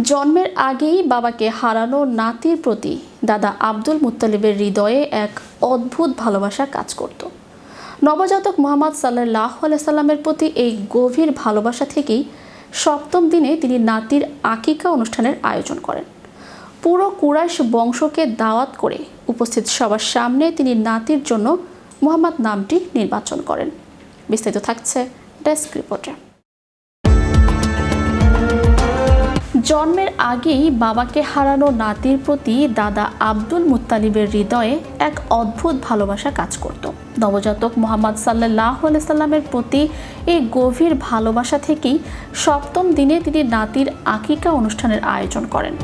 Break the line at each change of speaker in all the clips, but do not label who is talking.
জন্মের আগেই বাবাকে হারানো নাতির প্রতি দাদা আব্দুল মুত্তালিবের হৃদয়ে এক অদ্ভুত ভালোবাসা কাজ করত। নবজাতক মোহাম্মদ সাল্লাহ সাল্লামের প্রতি এই গভীর ভালোবাসা থেকেই সপ্তম দিনে তিনি নাতির আকিকা অনুষ্ঠানের আয়োজন করেন। পুরো কুরাইশ বংশকে দাওয়াত করে উপস্থিত সবার সামনে তিনি নাতির জন্য মোহাম্মদ নামটি নির্বাচন করেন। বিস্তারিত থাকছে ডেস্ক রিপোর্টে। জন্মের আগেই বাবাকে হারানো নাতির প্রতি দাদা আব্দুল মুত্তালিবের হৃদয়ে এক অদ্ভুত ভালোবাসা কাজ করত। নবজাতক মোহাম্মদ সাল্লাহ সাল্লামের প্রতি এই গভীর ভালোবাসা থেকেই সপ্তম দিনে তিনি নাতির আকিকা অনুষ্ঠানের আয়োজন করেন।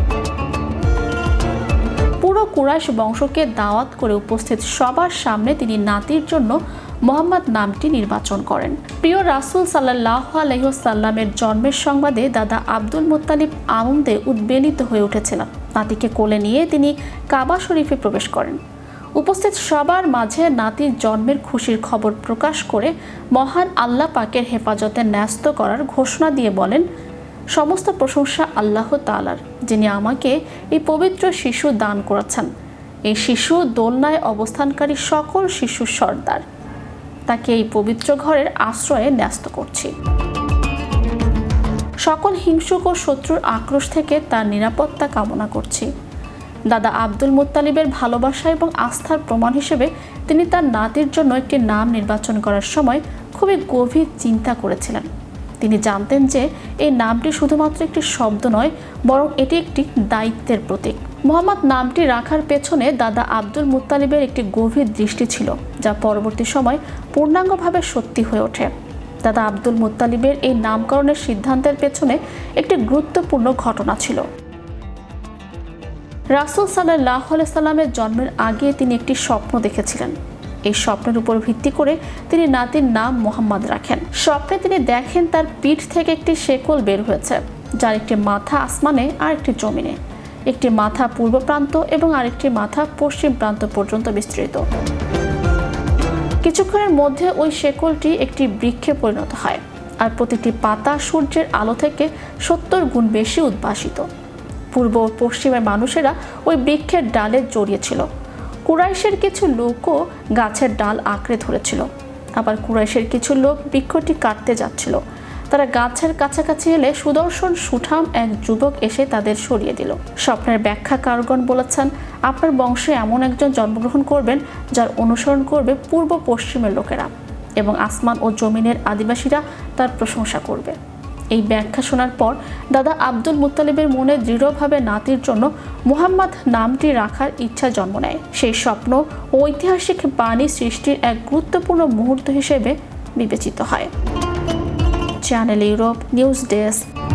পুরো কুরাইশ বংশকে দাওয়াত করে উপস্থিত সবার সামনে তিনি নাতির জন্য মোহাম্মদ নামটি নির্বাচন করেন। প্রিয় রাসুল সাল্লাহ আলহ্লামের জন্মের সংবাদে দাদা আব্দুল মোত্তালিব আনন্দে উদ্বেলিত হয়ে উঠেছিলেন। নাতিকে কোলে নিয়ে তিনি কাবা শরীফে প্রবেশ করেন। উপস্থিত সবার মাঝে নাতির জন্মের খুশির খবর প্রকাশ করে মহান আল্লাহ পাকের হেফাজতে ন্যস্ত করার ঘোষণা দিয়ে বলেন, সমস্ত প্রশংসা আল্লাহ তালার যিনি আমাকে এই পবিত্র শিশু দান করেছেন। এই শিশু দোলনায় অবস্থানকারী সকল শিশুর সর্দার। তাকে এই পবিত্র ঘরের আশ্রয়ে ন্যস্ত করছি। সকল হিংসুক ও শত্রুর আক্রোশ থেকে তার নিরাপত্তা কামনা করছি। দাদা আব্দুল মুত্তালিবের ভালোবাসা এবং আস্থার প্রমাণ হিসেবে তিনি তার নাতির জন্য একটি নাম নির্বাচন করার সময় খুবই গভীর চিন্তা করেছিলেন। তিনি জানতেন যে এই নামটি শুধুমাত্র একটি শব্দ নয়, বরং এটি একটি দায়িত্বের প্রতীক। মোহাম্মদ নামটি রাখার পেছনে দাদা আব্দুল মুত্তালিবের একটি গভীর দৃষ্টি ছিল, যা পরবর্তী সময় পূর্ণাঙ্গভাবে সত্যি হয়ে ওঠে। দাদা আব্দুল মুত্তালিবের এই নামকরণের সিদ্ধান্তের পেছনে একটি গুরুত্বপূর্ণ ঘটনা ছিল। রাসুল সাল্লাহ সাল্লামের জন্মের আগে তিনি একটি স্বপ্ন দেখেছিলেন। এই স্বপ্নের উপর ভিত্তি করে তিনি নাতির নাম মোহাম্মদ রাখেন। স্বপ্নে তিনি দেখেন তার পিঠ থেকে একটি শেকল বের হয়েছে, যার একটি মাথা আসমানে আর একটি জমিনে। একটি মাথা পূর্ব প্রান্ত এবং আরেকটি মাথা পশ্চিম প্রান্ত পর্যন্ত বিস্তৃত। কিছুক্ষণের মধ্যে ওই শেকলটি একটি বৃক্ষে পরিণত হয় আর প্রতিটি পাতা সূর্যের আলো থেকে সত্তর গুণ বেশি উদ্ভাসিত। পূর্ব ও পশ্চিমের মানুষেরা ওই বৃক্ষের ডালে জড়িয়েছিল। কুরাইশের কিছু লোকও গাছের ডাল আঁকড়ে ধরেছিল। আবার কুরাইশের কিছু লোক বৃক্ষটি কাটতে যাচ্ছিল। তারা গাছের কাছাকাছি এলে সুদর্শন সুঠাম এক যুবক এসে তাদের সরিয়ে দিল। স্বপ্নের ব্যাখ্যা কারগণ বলেছেন, আপনার বংশে এমন একজন জন্মগ্রহণ করবেন যার অনুসরণ করবে পূর্ব পশ্চিমের লোকেরা এবং আসমান ও জমিনের আদিবাসীরা তার প্রশংসা করবে। এই ব্যাখ্যা শোনার পর দাদা আব্দুল মুত্তালিবের মনে দৃঢ়ভাবে নাতির জন্য মুহাম্মদ নামটি রাখার ইচ্ছা জন্ম নেয়। সেই স্বপ্ন ঐতিহাসিক বাণী সৃষ্টির এক গুরুত্বপূর্ণ মুহূর্ত হিসেবে বিবেচিত হয়। Channel Europe News Desk.